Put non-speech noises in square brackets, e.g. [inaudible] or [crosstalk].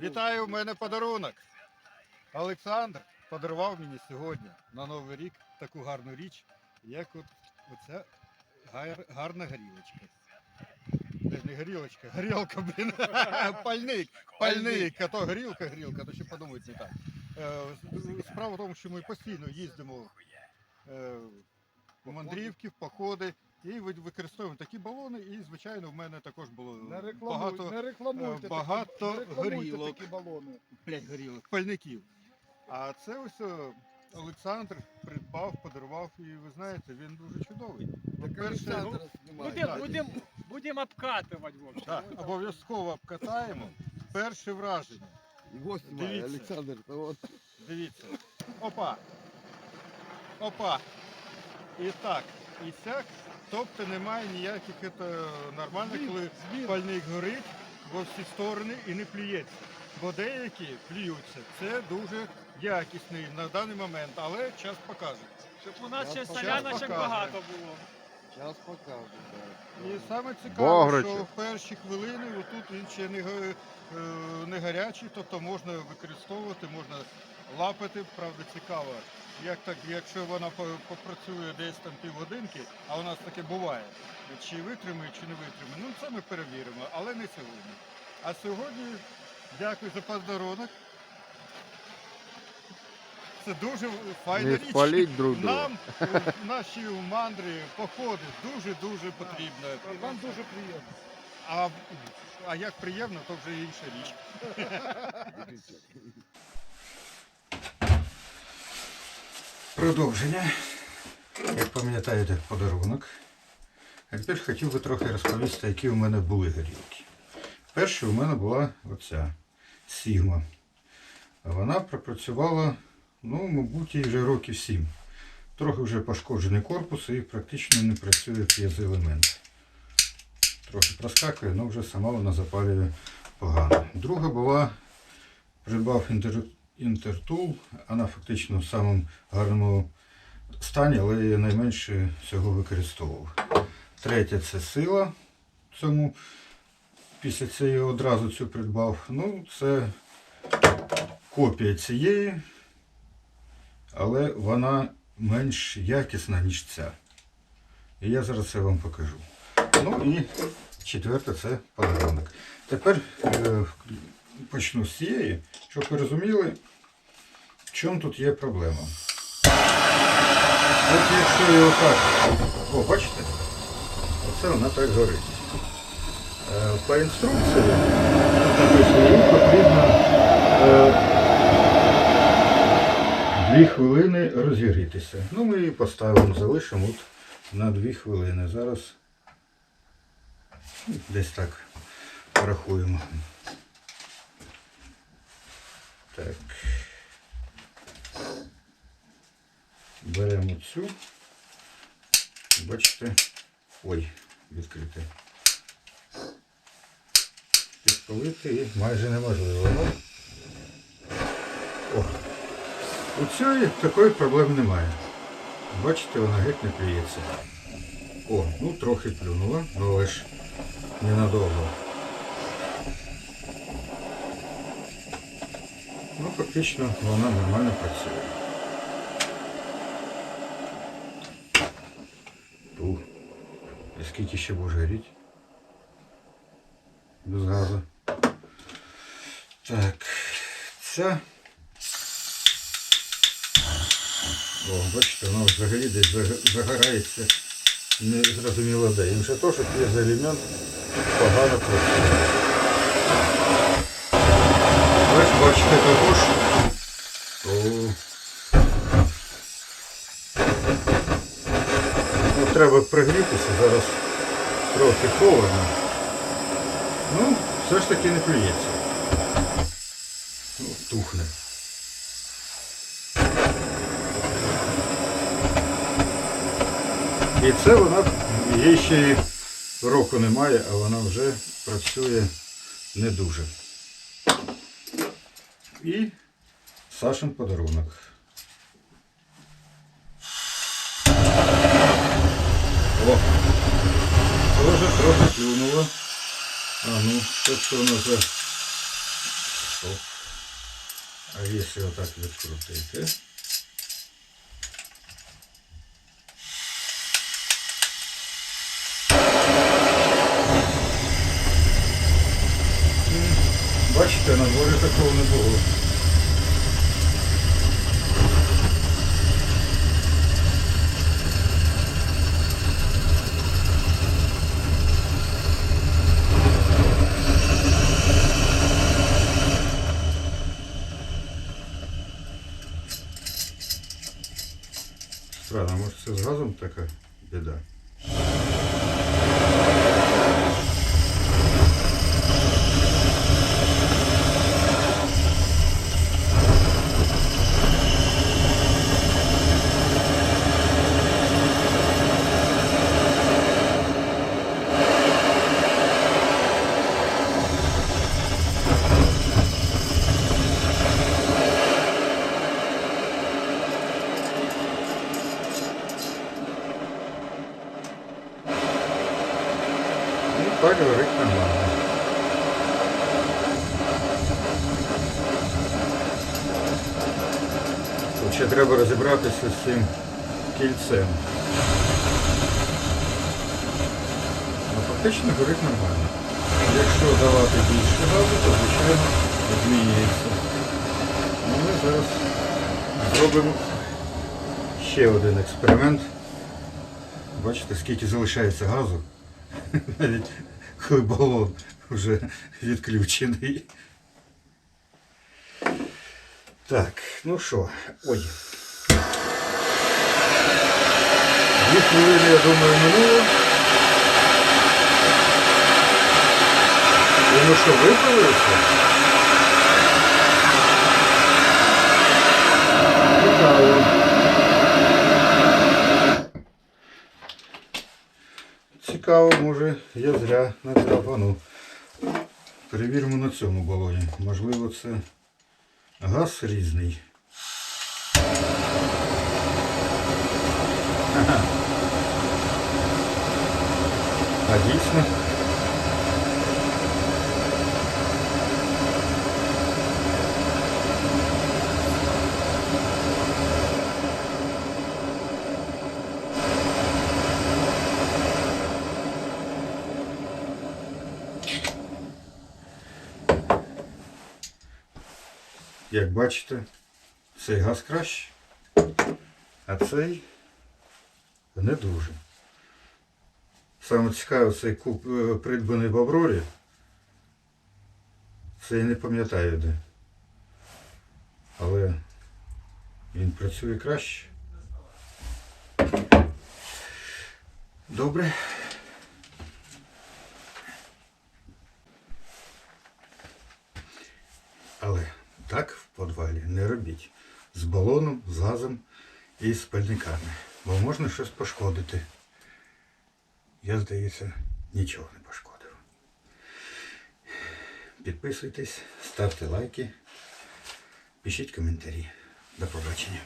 Вітаю, у мене подарунок. Олександр подарував мені сьогодні на Новий рік таку гарну річ, як от оця гар- гарна горілочка. Не горілочка, горілка, блін. [laughs] Пальник, пальник, а то горілка, горілка, то ще подумають не так. Е, Справа в тому, що ми постійно їздимо е, у мандрівки, в походи і використовуємо такі балони. І, звичайно, в мене також було Не рекламуй, багато не рекламуйте е, багато такі, не горілок. такі балони. блядь, горілок, пальників. А це ось Олександр придбав, подарував, і ви знаєте, він дуже чудовий. По-перше, ну, Будемо будем, будем обкатувати, в общем. так, обов'язково обкатаємо. Перше враження. Его снимай, Дивіться. Александр. Вот. Дивіться. Опа. Опа. І так, і сяк. Тобто немає ніяких это, нормально, коли пальник горить во всі сторони і не плюється. Бо деякі плюються. Це дуже якісний на даний момент, але час покаже. Щоб у нас ще соляночок багато було. Сейчас покажем. Да. І саме цікаво, Бограчу. що в перші хвилини отут він ще не, го- е, не гарячий, тобто можна використовувати, можна лапати. Правда, цікаво, як так, якщо вона попрацює десь там півгодинки, а у нас таке буває, чи витримає, чи не витримає. Ну це ми перевіримо, але не сьогодні. А сьогодні дякую за подарунок. Це дуже файна Не річ. спаліть друг. Нам е, наші мандри, походи дуже-дуже потрібно. Нам дуже приємно. А, а як приємно, то вже інша річ. [laughs] Продовження. Як пам'ятаєте, подарунок. А тепер хотів би трохи розповісти, які у мене були горілки. Перша у мене була оця Сігма. Вона пропрацювала, ну, мабуть, вже років 7. Трохи вже пошкоджений корпус і практично не працює п'єзоелемент. Трохи проскакує, але вже сама вона запалює погано. Друга була, придбав інтер, інтертул, вона фактично в самому гарному стані, але я найменше всього використовував. Третя це сила. Цьому після цієї одразу цю придбав. Ну, це копія цієї, але вона менш якісна, ніж ця. І я зараз це вам покажу. Ну і четверте це подарунок. Тепер е, почну з цієї, щоб ви розуміли, в чому тут є проблема. От якщо його так, о, бачите, оце вона так горить. Е, По інструкції потрібно е, Дві хвилини розігрітися. Ну, ми її поставимо, залишимо от на дві хвилини. Зараз десь так порахуємо. Так. Беремо цю. Бачите. Ой, відкрите. Підпалити і майже неможливо. Ну, О, у цієї такої проблеми немає. Бачите, вона геть не плюється. О, ну трохи плюнула, ну але ж ненадовго. Ну, фактично вона нормально працює. Ух, і скільки ще може горіти? Без газу. Так, ця О, бачите, воно взагалі десь загорається не зрозуміло де. І вже то, що п'єзоелемент погано працює. Ось бачите також. О. Ну, треба пригрітися, зараз трохи холодно. Ну, все ж таки не плюється. Ну, тухне. І це вона, їй ще й року немає, а вона вже працює не дуже. І Сашин подарунок. О! Тоже трохи плюнуло. А ну, що у воно за Стоп. А якщо отак відкрутити. Бачите, на дворі такого не було. Странно, може це з газом така біда. Так говорить нормально. Тут ще треба розібратися з цим кільцем. Ну, фактично горить нормально. Якщо давати більше газу, то звичайно змінюється. Ну, ми зараз зробимо ще один експеримент. Бачите, скільки залишається газу. [laughs] Навіть коли балон вже відключений. Так, ну що, ой. Дві хвилини, я думаю, минуло. І ну що, виправилося? Цікаво, може, я зря не драпанув. Перевіримо на цьому балоні. Можливо, це газ різний. А дійсно. Як бачите, цей газ краще, а цей не дуже. Саме цікаве, цей куб е, придбаний в Аврорі. Це я не пам'ятаю де. Але він працює краще. Добре. Але так в подвалі не робіть. З балоном, з газом і з пальниками. Бо можна щось пошкодити. Я, здається, нічого не пошкодив. Підписуйтесь, ставте лайки, пишіть коментарі. До побачення.